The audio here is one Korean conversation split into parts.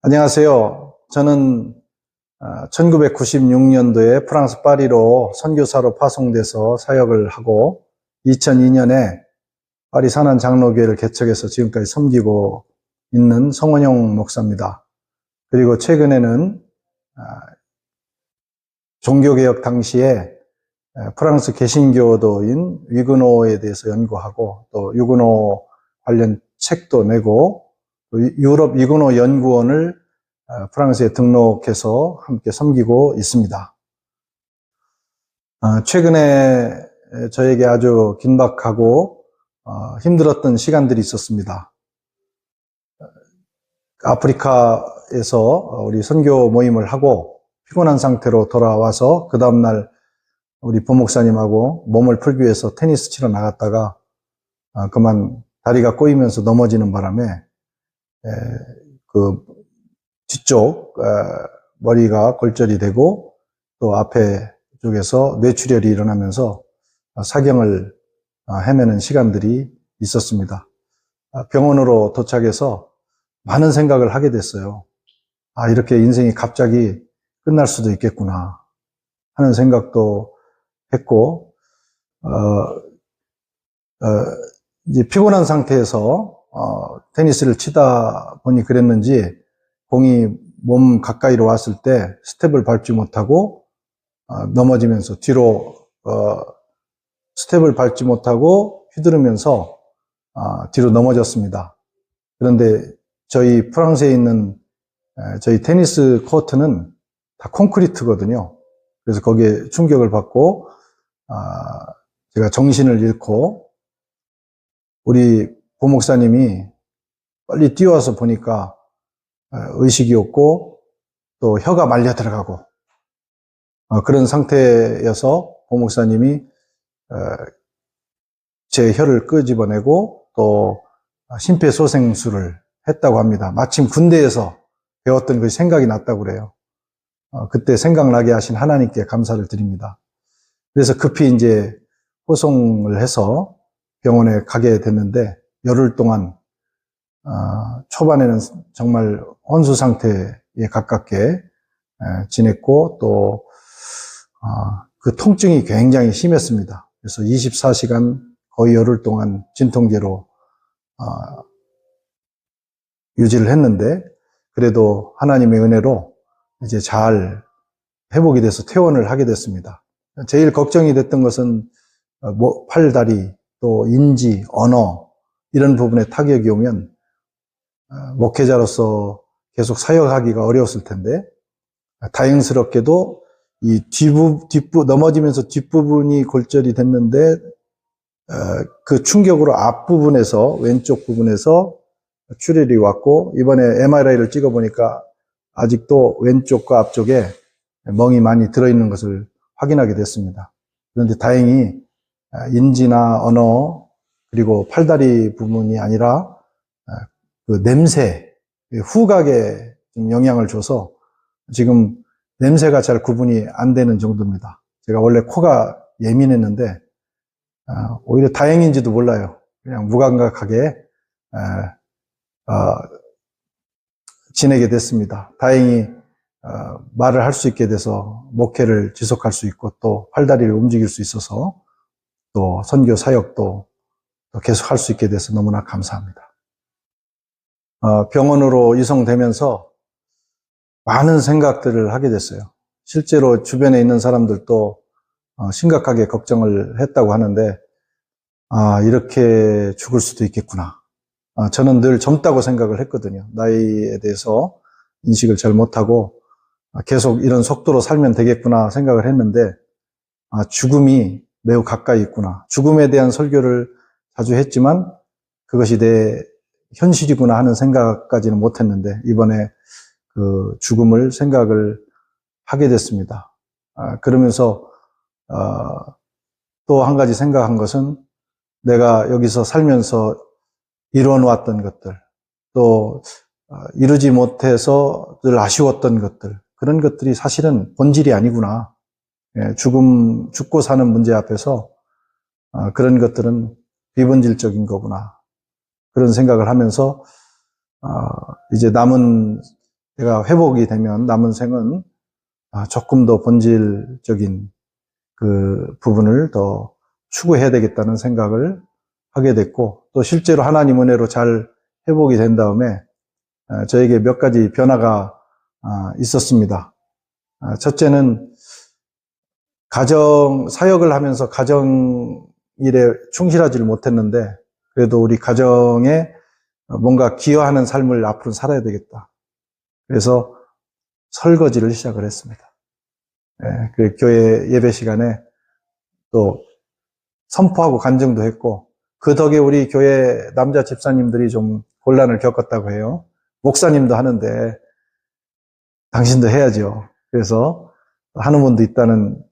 안녕하세요. 저는 1996년도에 프랑스 파리로 선교사로 파송돼서 사역을 하고 2002년에 파리 산안 장로교회를 개척해서 지금까지 섬기고 있는 성원용 목사입니다. 그리고 최근에는 아, 종교개혁 당시에 프랑스 개신교도인 위그노에 대해서 연구하고 또 유그노 관련 책도 내고 유럽 위그노 연구원을 어, 프랑스에 등록해서 함께 섬기고 있습니다. 어, 최근에 저에게 아주 긴박하고 어, 힘들었던 시간들이 있었습니다. 아프리카에서 우리 선교 모임을 하고 피곤한 상태로 돌아와서 그 다음날 우리 부목사님하고 몸을 풀기 위해서 테니스 치러 나갔다가 그만 다리가 꼬이면서 넘어지는 바람에 그 뒤쪽 머리가 골절이 되고 또 앞에 쪽에서 뇌출혈이 일어나면서 사경을 어, 헤매는 시간들이 있었습니다. 아, 병원으로 도착해서 많은 생각을 하게 됐어요. 아, 이렇게 인생이 갑자기 끝날 수도 있겠구나 하는 생각도 했고, 어, 어, 이제 피곤한 상태에서 어, 테니스를 치다 보니 그랬는지 공이 몸 가까이로 왔을 때 스텝을 밟지 못하고 어, 넘어지면서 뒤로 어, 스텝을 밟지 못하고 휘두르면서 어, 뒤로 넘어졌습니다. 그런데 저희 프랑스에 있는 에, 저희 테니스 코트는 다 콘크리트거든요. 그래서 거기에 충격을 받고 아, 제가 정신을 잃고 우리 부목사님이 빨리 뛰어와서 보니까 의식이 없고 또 혀가 말려 들어가고 어, 그런 상태여서 보목사님이 제 혀를 끄집어내고 또 심폐소생술을 했다고 합니다. 마침 군대에서 배웠던 그 생각이 났다고 그래요. 어, 그때 생각나게 하신 하나님께 감사를 드립니다. 그래서 급히 이제 호송을 해서 병원에 가게 됐는데 열흘 동안 어, 초반에는 정말 혼수 상태에 가깝게 지냈고 또그 어, 통증이 굉장히 심했습니다. 그래서 24시간 거의 열흘 동안 진통제로 어, 유지를 했는데 그래도 하나님의 은혜로 이제 잘 회복이 돼서 퇴원을 하게 됐습니다. 제일 걱정이 됐던 것은 뭐, 팔, 다리, 또 인지, 언어 이런 부분에 타격이 오면 어, 목회자로서 계속 사역하기가 어려웠을 텐데 다행스럽게도 이 뒷부, 뒷부 넘어지면서 뒷부분이 골절이 됐는데 어, 그 충격으로 앞부분에서 왼쪽 부분에서 출혈이 왔고 이번에 MRI를 찍어 보니까 아직도 왼쪽과 앞쪽에 멍이 많이 들어 있는 것을 확인하게 됐습니다. 그런데 다행히 인지나 언어 그리고 팔다리 부분이 아니라 그 냄새, 후각에 좀 영향을 줘서 지금 냄새가 잘 구분이 안 되는 정도입니다. 제가 원래 코가 예민했는데 아, 오히려 다행인지도 몰라요. 그냥 무감각하게 어, 지내게 됐습니다. 다행히 어, 말을 할 수 있게 돼서 목회를 지속할 수 있고 또 팔다리를 움직일 수 있어서 또 선교 사역도 계속 할 수 있게 돼서 너무나 감사합니다. 어, 병원으로 이송되면서 많은 생각들을 하게 됐어요. 실제로 주변에 있는 사람들도 어, 심각하게 걱정을 했다고 하는데, 아, 이렇게 죽을 수도 있겠구나. 아, 저는 늘 젊다고 생각을 했거든요. 나이에 대해서 인식을 잘 못하고 아, 계속 이런 속도로 살면 되겠구나 생각을 했는데, 아, 죽음이 매우 가까이 있구나. 죽음에 대한 설교를 자주 했지만 그것이 내 현실이구나 하는 생각까지는 못했는데 이번에 그 죽음을 생각을 하게 됐습니다. 아, 그러면서 어, 또 한 가지 생각한 것은 내가 여기서 살면서 이뤄놓았던 것들, 또 어, 이루지 못해서 늘 아쉬웠던 것들, 그런 것들이 사실은 본질이 아니구나. 예, 죽음, 죽고 사는 문제 앞에서 어, 그런 것들은 비본질적인 거구나. 그런 생각을 하면서 어, 이제 남은 내가 회복이 되면 남은 생은 아, 조금 더 본질적인 그 부분을 더 추구해야 되겠다는 생각을 하게 됐고 또 실제로 하나님 은혜로 잘 회복이 된 다음에 아, 저에게 몇 가지 변화가 아, 있었습니다. 아, 첫째는 가정 사역을 하면서 가정 일에 충실하지를 못했는데 그래도 우리 가정에 뭔가 기여하는 삶을 앞으로 살아야 되겠다. 그래서 설거지를 시작을 했습니다. 예, 그 교회 예배 시간에 또 선포하고 간증도 했고 그 덕에 우리 교회 남자 집사님들이 좀 곤란을 겪었다고 해요. 목사님도 하는데 당신도 해야죠. 그래서 하는 분도 있다는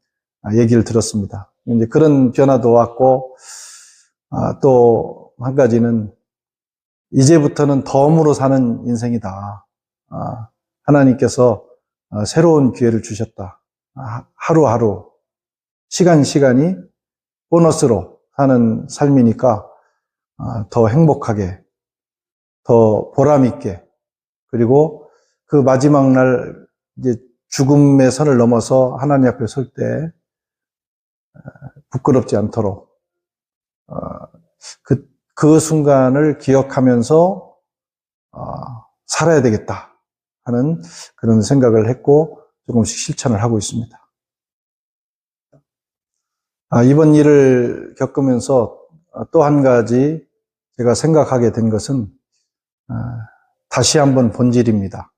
얘기를 들었습니다. 이제 그런 변화도 왔고 아, 또 한 가지는 이제부터는 덤으로 사는 인생이다. 아, 하나님께서 아, 새로운 기회를 주셨다. 아, 하루하루 시간 시간이 보너스로 사는 삶이니까 아, 더 행복하게, 더 보람 있게, 그리고 그 마지막 날 이제 죽음의 선을 넘어서 하나님 앞에 설 때 부끄럽지 않도록 어, 그, 그 순간을 기억하면서 어, 살아야 되겠다 하는 그런 생각을 했고 조금씩 실천을 하고 있습니다. 아, 이번 일을 겪으면서 또 한 가지 제가 생각하게 된 것은 아, 다시 한번 본질입니다.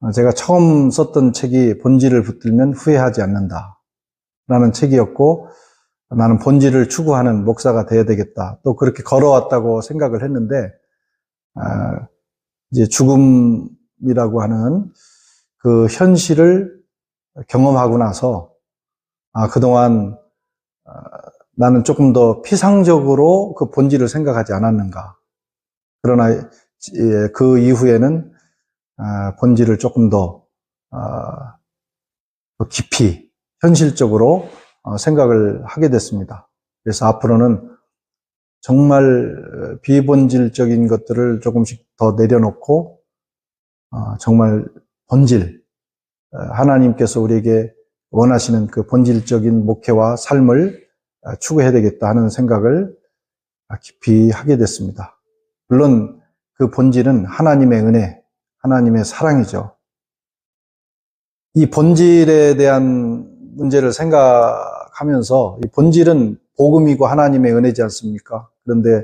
아, 제가 처음 썼던 책이 본질을 붙들면 후회하지 않는다. 라는 책이었고, 나는 본질을 추구하는 목사가 되어야 되겠다. 또 그렇게 걸어왔다고 생각을 했는데, 아, 이제 죽음이라고 하는 그 현실을 경험하고 나서, 아, 그동안 아, 나는 조금 더 피상적으로 그 본질을 생각하지 않았는가. 그러나 예, 그 이후에는 아, 본질을 조금 더 아, 더 깊이 현실적으로 어, 생각을 하게 됐습니다. 그래서 앞으로는 정말 비본질적인 것들을 조금씩 더 내려놓고 어, 정말 본질 어, 하나님께서 우리에게 원하시는 그 본질적인 목회와 삶을 추구해야 되겠다 하는 생각을 깊이 하게 됐습니다. 물론 그 본질은 하나님의 은혜, 하나님의 사랑이죠. 이 본질에 대한 문제를 생각하면서 이 본질은 복음이고 하나님의 은혜지 않습니까? 그런데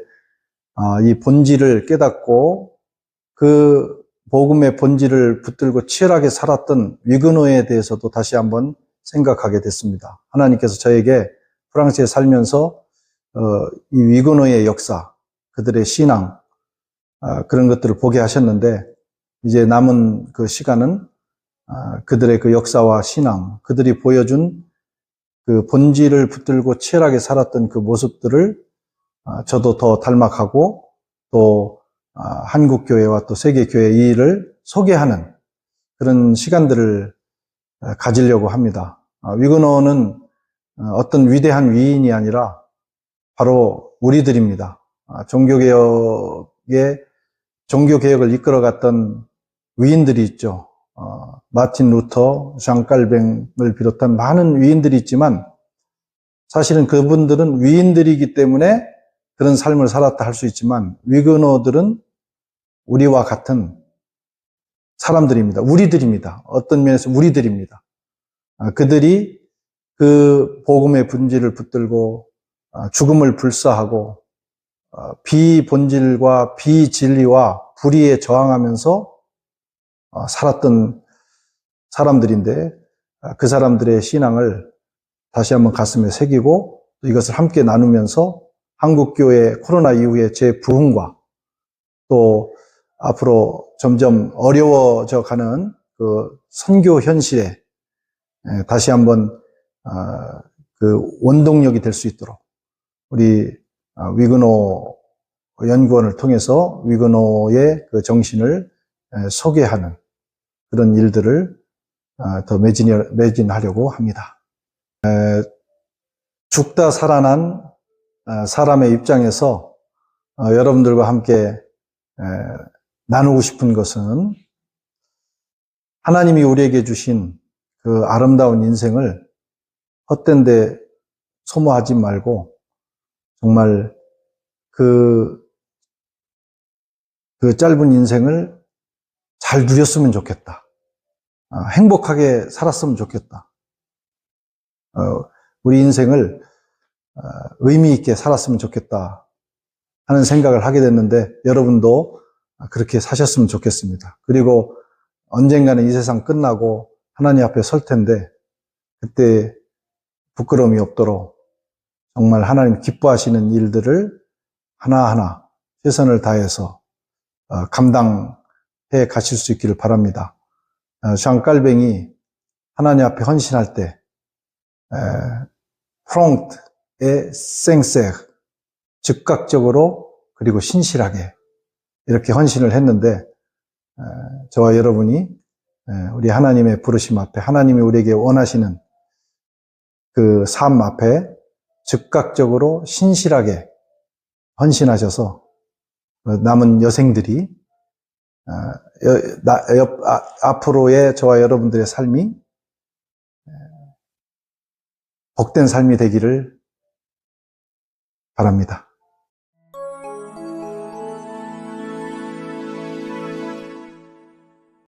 아, 이 본질을 깨닫고 그 복음의 본질을 붙들고 치열하게 살았던 위그노에 대해서도 다시 한번 생각하게 됐습니다. 하나님께서 저에게 프랑스에 살면서 어, 이 위그노의 역사, 그들의 신앙 아, 그런 것들을 보게 하셨는데 이제 남은 그 시간은 아, 그들의 그 역사와 신앙, 그들이 보여준 그 본질을 붙들고 치열하게 살았던 그 모습들을 아, 저도 더 닮아가고 또 아, 한국 교회와 또 세계 교회 이 일을 소개하는 그런 시간들을 가지려고 합니다. 위그노는 어, 어떤 위대한 위인이 아니라 바로 우리들입니다. 종교개혁의 종교개혁을 이끌어갔던 위인들이 있죠. 어, 마틴 루터, 장깔뱅을 비롯한 많은 위인들이 있지만 사실은 그분들은 위인들이기 때문에 그런 삶을 살았다 할 수 있지만 위그노들은 우리와 같은 사람들입니다. 우리들입니다. 어떤 면에서 우리들입니다. 아, 그들이 그 복음의 분지를 붙들고 아, 죽음을 불사하고 어, 비본질과 비진리와 불의에 저항하면서 어, 살았던 사람들인데 아, 그 사람들의 신앙을 다시 한번 가슴에 새기고 이것을 함께 나누면서 한국교회 코로나 이후의 재부흥과 또 앞으로 점점 어려워져 가는 그 선교 현실에 다시 한번 아, 그 원동력이 될 수 있도록 우리 아, 위그노 연구원을 통해서 위그노의 그 정신을 소개하는 그런 일들을 아, 더 매진 하려고 합니다. 죽다 살아난 아, 사람의 입장에서 어, 여러분들과 함께 나누고 싶은 것은 하나님이 우리에게 주신 그 아름다운 인생을 헛된데 소모하지 말고 정말 그, 그 짧은 인생을 잘 누렸으면 좋겠다. 아, 행복하게 살았으면 좋겠다. 어, 우리 인생을 어, 의미 있게 살았으면 좋겠다 하는 생각을 하게 됐는데 여러분도 그렇게 사셨으면 좋겠습니다. 그리고 언젠가는 이 세상 끝나고 하나님 앞에 설 텐데 그때 부끄러움이 없도록 정말 하나님 기뻐하시는 일들을 하나하나 최선을 다해서 어, 감당 해 가실 수 있기를 바랍니다. 어, 장깔뱅이 하나님 앞에 헌신할 때 프롱트의 생색 즉각적으로 그리고 신실하게 이렇게 헌신을 했는데 에, 저와 여러분이 에, 우리 하나님의 부르심 앞에 하나님이 우리에게 원하시는 그 삶 앞에 즉각적으로 신실하게 헌신하셔서 어, 남은 여생들이 옆- 아- 앞으로의 저와 여러분들의 삶이 에, 복된 삶이 되기를 바랍니다.